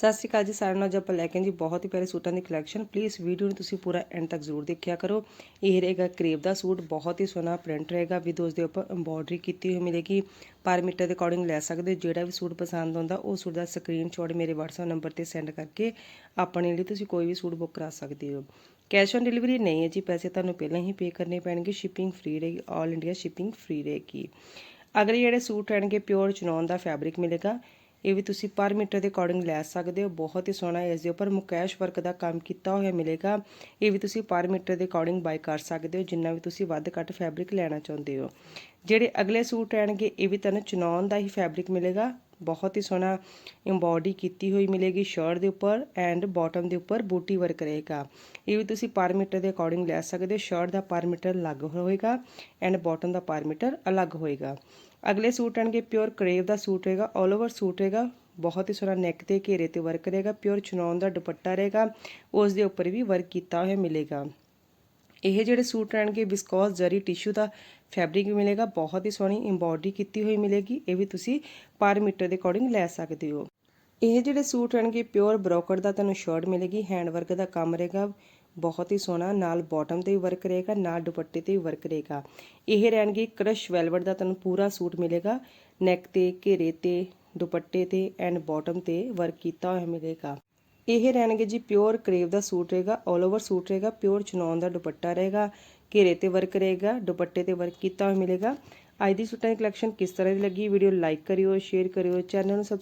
ਸਤਿ ਸ਼੍ਰੀ ਅਕਾਲ ਜੀ, ਸਾਰਿਆਂ ਨੂੰ ਅੱਜ ਆਪਾਂ ਲੈ ਕੇ ਜੀ ਬਹੁਤ ਹੀ ਪਿਆਰੇ ਸੂਟਾਂ ਦੀ ਕਲੈਕਸ਼ਨ ਪਲੀਜ਼ ਵੀਡੀਓ ਨੂੰ ਤੁਸੀਂ ਪੂਰਾ ਐਂਡ ਤੱਕ ਜ਼ਰੂਰ ਦੇਖਿਆ ਕਰੋ। ਇਹ ਰਹੇਗਾ ਕਰੇਵ ਦਾ ਸੂਟ, ਬਹੁਤ ਹੀ ਸੋਹਣਾ ਪ੍ਰਿੰਟ ਰਹੇਗਾ ਵਿਦ ਉਸ ਦੇ ਉੱਪਰ ਐਮਬੋਡਰੀ ਕੀਤੀ ਹੋਈ ਮਿਲੇਗੀ। ਪਰ ਮੀਟਰ ਦੇ ਅਕੋਰਡਿੰਗ ਲੈ ਸਕਦੇ ਹੋ, ਜਿਹੜਾ ਵੀ ਸੂਟ ਪਸੰਦ ਆਉਂਦਾ, ਉਹ ਸੂਟ ਦਾ ਸਕਰੀਨਸ਼ਾਟ ਮੇਰੇ WhatsApp ਨੰਬਰ ਤੇ ਸੈਂਡ ਕਰਕੇ ਆਪਣੇ ਲਈ ਤੁਸੀਂ ਕੋਈ ਵੀ ਸੂਟ ਬੁੱਕ ਕਰਾ ਸਕਦੇ ਹੋ। ਕੈਸ਼ ਔਨ ਡਿਲੀਵਰੀ ਨਹੀਂ ਹੈ ਜੀ, ਪੈਸੇ ਤੁਹਾਨੂੰ ਪਹਿਲਾਂ ਹੀ ਪੇ ਕਰਨੇ ਪੈਣਗੇ ਸ਼ਿਪਿੰਗ ਫ੍ਰੀ ਰਹੇਗੀ ਆਲ ਇੰਡੀਆ ਸ਼ਿਪਿੰਗ ਫ੍ਰੀ ਰਹੇਗੀ। ਅਗਲੇ ਜਿਹੜੇ ਸੂਟ ਰਹਿਣਗੇ ਪਿਓਰ ਚਨੌਨ ਦਾ ਫੈਬਰਿਕ ਮਿਲੇਗਾ। ਇਹ ਵੀ ਤੁਸੀਂ ਪਰ ਮੀਟਰ ਦੇ ਅਕੋਰਡਿੰਗ ਲੈ ਸਕਦੇ ਹੋ। ਬਹੁਤ ਹੀ ਸੋਹਣਾ ਹੈ ਇਸ ਦੇ ਉੱਪਰ ਮੁਕੈਸ਼ ਵਰਕ ਦਾ ਕੰਮ ਕੀਤਾ ਹੋਇਆ ਮਿਲੇਗਾ। ਇਹ ਵੀ ਤੁਸੀਂ ਪਰ ਮੀਟਰ ਦੇ ਅਕੋਰਡਿੰਗ ਬਾਈ ਕਰ ਸਕਦੇ ਹੋ, ਜਿੰਨਾ ਵੀ ਤੁਸੀਂ ਵੱਧ ਘੱਟ ਫੈਬਰਿਕ ਲੈਣਾ ਚਾਹੁੰਦੇ ਹੋ। ਜਿਹੜੇ ਅਗਲੇ ਸੂਟ ਰਹਿਣਗੇ, ਇਹ ਵੀ ਤੁਹਾਨੂੰ ਚਨੌਨ ਦਾ ਹੀ ਫੈਬਰਿਕ ਮਿਲੇਗਾ। ਬਹੁਤ ਹੀ ਸੋਹਣਾ ਐਮਬੋਡੀ ਕੀਤੀ ਹੋਈ ਮਿਲੇਗੀ ਸ਼ਰਟ ਦੇ ਉੱਪਰ ਐਂਡ ਬਾਟਮ ਦੇ ਉੱਪਰ ਬੂਟੀ ਵਰਕ ਰਹੇਗਾ। ਇਹ ਵੀ ਤੁਸੀਂ ਪਰ ਮੀਟਰ ਦੇ ਅਕੋਰਡਿੰਗ ਲੈ ਸਕਦੇ ਹੋ। ਸ਼ਰਟ ਦਾ ਪਰ ਮੀਟਰ ਅਲੱਗ ਹੋਏਗਾ ਐਂਡ ਬਾਟਮ ਦਾ ਪਰ ਮੀਟਰ ਅਲੱਗ ਹੋਏਗਾ। ਅਗਲੇ ਸੂਟ ਆਣਗੇ ਪਿਓਰ ਕਰੇਵ ਦਾ ਸੂਟ ਰਹੇਗਾ। 올 ਓਵਰ ਸੂਟ ਰਹੇਗਾ। ਬਹੁਤ ਹੀ ਸੋਹਣਾ ਨੈਕ ਤੇ ਘੇਰੇ ਤੇ ਵਰਕ ਰਹੇਗਾ। ਪਿਓਰ ਚਨੌਨ ਦਾ ਦੁਪੱਟਾ ਰਹੇਗਾ। ਉਸ ਦੇ ਉੱਪਰ ਵੀ ਵਰਕ ਕੀਤਾ ਹੋਇਆ ਮਿਲੇਗਾ। ਇਹ ਜਿਹੜੇ ਸੂਟ ਰਹਿਣਗੇ ਵਿਸਕੋਸ ਜਰੀ ਟਿਸ਼ੂ ਦਾ ਫੈਬਰਿਕ ਵੀ ਮਿਲੇਗਾ, ਬਹੁਤ ਹੀ ਸੋਹਣੀ ਐਮਬੋਡਰੀ ਕੀਤੀ ਹੋਈ ਮਿਲੇਗੀ, ਇਹ ਵੀ ਤੁਸੀਂ ਪਰ ਮੀਟਰ ਦੇ ਅਕੋਰਡਿੰਗ ਲੈ ਸਕਦੇ ਹੋ। ਇਹ ਜਿਹੜੇ ਸੂਟ ਰਹਿਣਗੇ ਪਿਓਰ ਬ੍ਰੋਕਰ ਦਾ ਤੁਹਾਨੂੰ ਸ਼ਰਟ ਮਿਲੇਗੀ ਹੈਂਡ ਵਰਕ ਦਾ ਕੰਮ ਰਹੇਗਾ, ਬਹੁਤ ਹੀ ਸੋਹਣਾ, ਨਾਲ ਬਾਟਮ ਤੇ ਵੀ ਵਰਕ ਰਹੇਗਾ, ਨਾਲ ਦੁਪੱਟੇ ਤੇ ਵੀ ਵਰਕ ਰਹੇਗਾ। ਇਹ ਰਹਿਣਗੇ ਕ੍ਰਸ਼ ਵੈਲਵਟ ਦਾ ਤੁਹਾਨੂੰ ਪੂਰਾ ਸੂਟ ਮਿਲੇਗਾ ਨੈਕ ਤੇ, ਘੇਰੇ ਤੇ, ਦੁਪੱਟੇ ਤੇ ਐਂਡ ਬਾਟਮ ਤੇ ਵਰਕ ਕੀਤਾ ਹੋਇਆ ਮਿਲੇਗਾ। ਇਹ ਰਹਿਣਗੇ ਜੀ ਪਿਓਰ ਕਰੇਵ ਦਾ ਸੂਟ ਰਹੇਗਾ 올 ਓਵਰ ਸੂਟ ਰਹੇਗਾ, ਪਿਓਰ ਚਨੌਨ ਦਾ ਦੁਪੱਟਾ ਰਹੇਗਾ, ਘੇਰੇ ਤੇ ਵਰਕ ਰਹੇਗਾ, ਦੁਪੱਟੇ ਤੇ ਵਰਕ ਕੀਤਾ ਹੋਇਆ ਮਿਲੇਗਾ। ਅੱਜ ਦੀ ਸੂਟਾਂ ਦੀ ਕਲੈਕਸ਼ਨ ਕਿਸ ਤਰ੍ਹਾਂ ਦੀ ਲੱਗੀ? ਵੀਡੀਓ ਲਾਈਕ ਕਰਿਓ ਸ਼ੇਅਰ ਕਰਿਓ ਚੈਨਲ ਨੂੰ ਸਬਸਕ੍ਰਾਈਬ